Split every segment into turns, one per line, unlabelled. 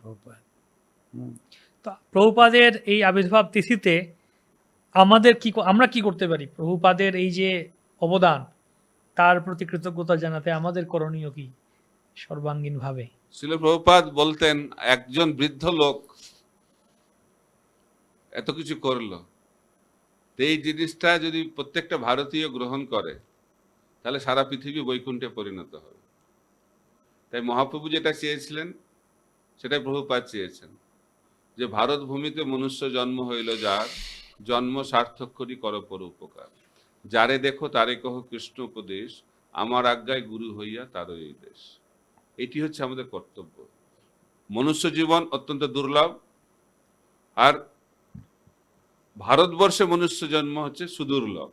প্রভুপাদ। হুম।
তো প্রভুপাদের এই আবির্ভাব তিথিতে আমাদের কি আমরা কি করতে পারি? প্রভুপাদের এই যে অবদান তার প্রতি কৃতজ্ঞতা জানাতে আমাদের করণীয় কি? সর্বাঙ্গীন ভাবে
শিল প্রভুপাদ বলতেন একজন বৃদ্ধ লোক এত কিছু করল তো এই জিনিসটা যদি প্রত্যেকটা ভারতীয় গ্রহণ করে তাহলে সারা পৃথিবী বৈকুণ্ঠে পরিণত হবে। তাই মহাপ্রভু যেটা চেয়েছিলেন সেটাই প্রভুপাদ চেয়েছেন যে ভারত ভূমিতে মনুষ্য জন্ম হইল যার, জন্ম সার্থক করি কর পর উপকার। যারে দেখো তারে কহ কৃষ্ণ উপদেশ, আমার আজ্ঞায় গুরু হইয়া তারও এই দেশ। এটি হচ্ছে আমাদের কর্তব্য। মনুষ্য জীবন অত্যন্ত দুর্লভ। আর ভারতবর্ষে মনুষ্য জন্ম হচ্ছে সুদুর্লভ।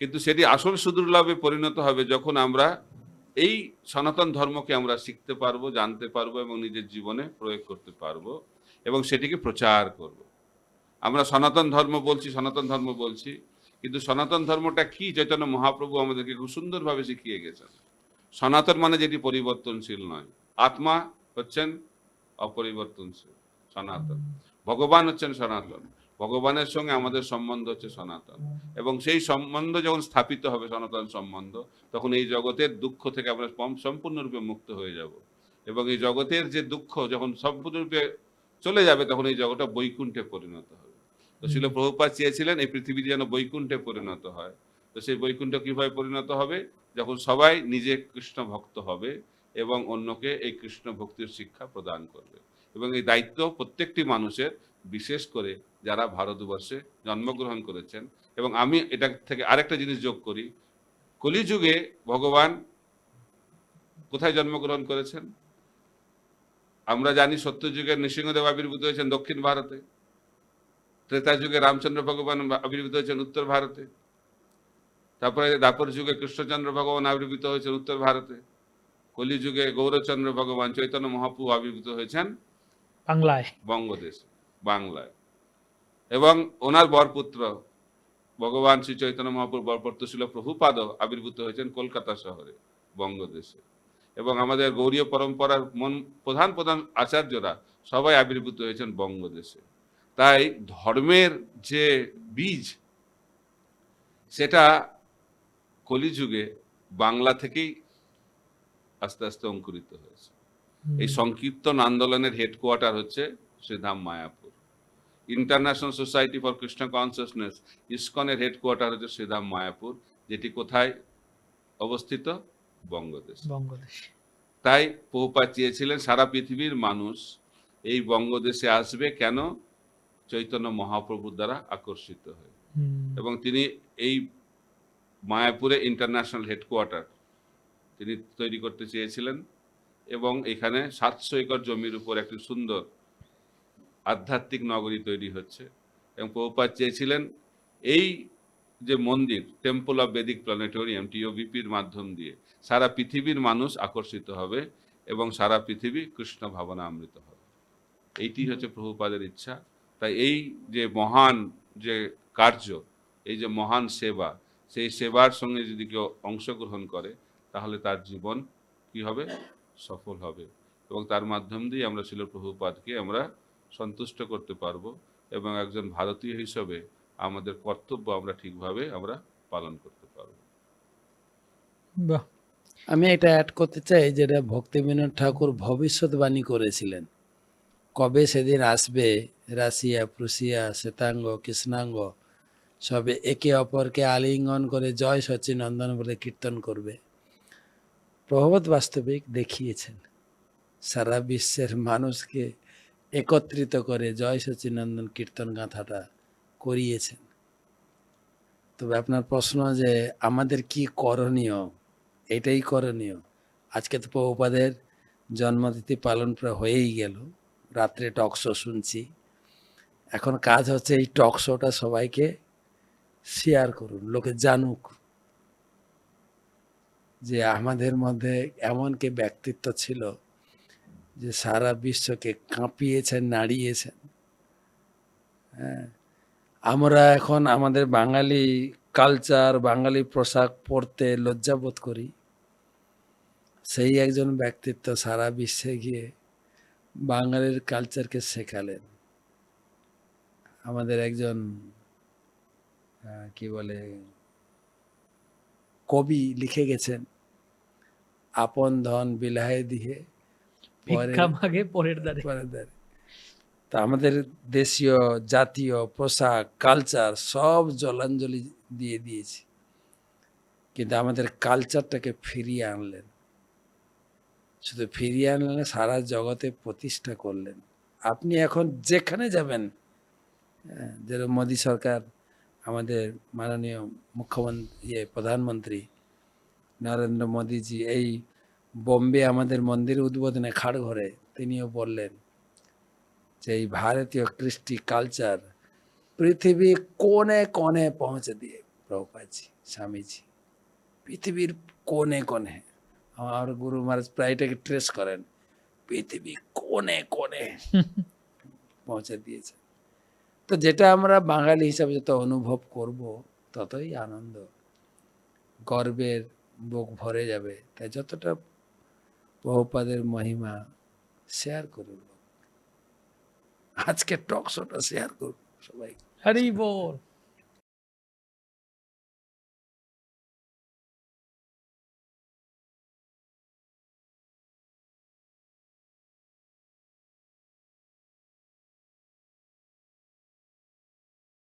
কিন্তু সেটি আসল সুদুর্লভে পরিণত হবে যখন আমরা এই সনাতন ধর্মকে আমরা শিখতে পারব, জানতে পারব এবং নিজের জীবনে প্রয়োগ করতে পারব এবং সেটিকে প্রচার করব। আমরা সনাতন ধর্ম বলছি, সনাতন ধর্ম বলছি, কিন্তু সনাতন ধর্মটা কি চৈতন্য মহাপ্রভু আমাদেরকে খুব সুন্দরভাবে শিখিয়ে গেছেন। সনাতন মানে যেটি পরিবর্তনশীল নয়। আত্মা হচ্ছেন অপরিবর্তনশীল, সনাতন। ভগবান হচ্ছেন সনাতন। ভগবানের সঙ্গে আমাদের সম্বন্ধ হচ্ছে সনাতন। এবং সেই সম্বন্ধ যখন স্থাপিত হবে সনাতন সম্বন্ধ তখন এই জগতের দুঃখ থেকে আমরা সম্পূর্ণরূপে মুক্ত হয়ে যাব। এবং এই জগতের যে দুঃখ যখন সম্পূর্ণরূপে চলে যাবে তখন এই জগৎটা বৈকুণ্ঠে পরিণত হবে। তো ছিল প্রভুপাত চেয়েছিলেন এই পৃথিবী যেন বৈকুণ্ঠে পরিণত হয়। তো সেই বৈকুণ্ঠ কীভাবে পরিণত হবে? যখন সবাই নিজে কৃষ্ণ ভক্ত হবে এবং অন্যকে এই কৃষ্ণ ভক্তির শিক্ষা প্রদান করবে। এবং এই দায়িত্ব প্রত্যেকটি মানুষের বিশেষ করে যারা ভারতবর্ষে জন্মগ্রহণ করেছেন। এবং আমি এটা থেকে আরেকটা জিনিস যোগ করি। কলিযুগে ভগবান কোথায় জন্মগ্রহণ করেছেন? আমরা জানি সত্যযুগের নৃসিংহদেব আবির্ভূত হয়েছেন দক্ষিণ ভারতে। ত্রেতা যুগে রামচন্দ্র ভগবান আবির্ভূত হয়েছেন উত্তর ভারতে। তারপরে দ্বাপর যুগে কৃষ্ণচন্দ্র ভগবান আবির্ভূত হয়েছেন উত্তর ভারতে। কলিযুগে গৌরচন্দ্র ভগবান চৈতন্য মহাপ্রভু আবির্ভূত হয়েছেন
বাংলায়।
বঙ্গদেশ বাংলায়। এবং ওনার বরপুত্র ভগবান শ্রী চৈতন্য মহাপুর বরপুত্র ছিল প্রভুপাদ আবির্ভূত হয়েছেন কলকাতা শহরে বঙ্গদেশে। এবং আমাদের গৌরীয় পরম্পরার মন প্রধান প্রধান আচার্যরা সবাই আবির্ভূত হয়েছেন বঙ্গদেশে। তাই ধর্মের যে বীজ সেটা কলিযুগে বাংলা থেকেই আস্তে আস্তে অঙ্কুরিত হয়েছে। এই সংকীর্তন আন্দোলনের হেডকোয়ার্টার হচ্ছে Shridham Mayapur. International society for Krishna consciousness ইসকনের headquarter হচ্ছে শ্রীধাম মায়াপুর যেটি কোথায় অবস্থিত? বঙ্গদেশ।
বঙ্গদেশ।
তাই পৌপা চেয়েছিলেন সারা পৃথিবীর মানুষ এই বঙ্গদেশে আসবে কেন? চৈতন্য মহাপ্রভুর দ্বারা আকর্ষিত হয়ে। এবং তিনি এই মায়াপুরে ইন্টারন্যাশনাল হেডকোয়ার্টার তিনি তৈরি করতে চেয়েছিলেন। এবং এখানে সাতশো একর জমির উপর একটি সুন্দর আধ্যাত্মিক নগরী তৈরি হচ্ছে এবং প্রভুপাত চেয়েছিলেন এই যে মন্দির টেম্পল অফ বেদিক প্ল্যানেটোরিয়াম টিওবিপির মাধ্যম দিয়ে সারা পৃথিবীর মানুষ আকর্ষিত হবে এবং সারা পৃথিবী কৃষ্ণ ভাবনা অমৃত হবে। এইটি হচ্ছে প্রভুপাদের ইচ্ছা। তাই এই যে মহান যে কার্য, এই যে মহান সেবা, সেই সেবার সঙ্গে যদি কেউ অংশগ্রহণ করে, তাহলে তার জীবন কি হবে? সফল হবে। এবং তার মাধ্যম দিয়ে আমরা ছিল প্রভুপাদকে আমরা সন্তুষ্ট করতে পারব এবং একজন ভারতীয় হিসেবে আমাদের কর্তব্য আমরা ঠিকভাবে আমরা পালন করতে পারব।
বাহ।
আমি এটা অ্যাড করতে চাই যেটা ভক্তিবিনোদ ঠাকুর ভবিষ্যৎবাণী করেছিলেন। কবে সেদিন আসবে রাশিয়া প্রুশিয়া শ্বেতাঙ্গ কৃষ্ণাঙ্গ সবে একে অপরকে আলিঙ্গন করে জয় সচিনন্দন বলে কীর্তন করবে। প্রভাবত বাস্তবিক দেখিয়েছেন। সারা বিশ্বের মানুষকে একত্রিত করে জয় সচিনন্দন কীর্তন গাঁথাটা করিয়েছেন। তবে আপনার প্রশ্ন যে আমাদের কি করণীয়? এটাই করণীয়। আজকে তো প্রভুপাদের জন্মতিথি পালন প্রায় হয়েই গেল। রাত্রে টক শো শুনছি। এখন কাজ হচ্ছে এই টক শোটা সবাইকে শেয়ার করুন, লোকে জানুক যে আমাদের মধ্যে এমন কি ব্যক্তিত্ব ছিল যে সারা বিশ্বকে কাঁপিয়েছেন, নাড়িয়েছেন। হ্যাঁ। আমরা এখন আমাদের বাঙালি কালচার বাঙালি পোশাক পরতে লজ্জাবোধ করি। সেই একজন ব্যক্তিত্ব সারা বিশ্বে গিয়ে বাঙালির কালচারকে শেখালেন। আমাদের একজন কি বলে, কবি লিখে গেছেন, আপন ধন বিলাহে দিয়ে
ভিক্ষা মাগে পরের দ্বারে
পরে দেয়। তা আমাদের দেশীয় জাতীয় পোশাক কালচার সব জলাঞ্জলি দিয়ে দিয়েছি। কিন্তু আমাদের কালচারটাকে ফিরিয়ে আনলেন। শুধু ফিরিয়ে আনলেন সারা জগতে প্রতিষ্ঠা করলেন। আপনি এখন যেখানে যাবেন হ্যাঁ, যেরকম মোদী সরকার আমাদের মাননীয় মুখ্যমন্ত্রী ইয়ে প্রধানমন্ত্রী নরেন্দ্র মোদীজি এই বোম্বে আমাদের মন্দির উদ্বোধনে খাড়ঘরে তিনিও বললেন যে এই ভারতীয় কৃষ্টি কালচার পৃথিবী কোণে কোণে পৌঁছে দিয়ে প্রভুপাজি স্বামীজি পৃথিবীর কোণে কোণে আমার গুরু মহারাজ প্রায় এটাকে ট্রেস করেন পৃথিবী কোণে কোণে পৌঁছে দিয়েছে। তো যেটা আমরা বাঙালি হিসাবে যত অনুভব করব ততই আনন্দ। গর্বের বুক ভরে যাবে তাই যতটা বহুপাদের মহিমা শেয়ার করুন আজকে টক শোটা শেয়ার করুন সবাই
হরি বল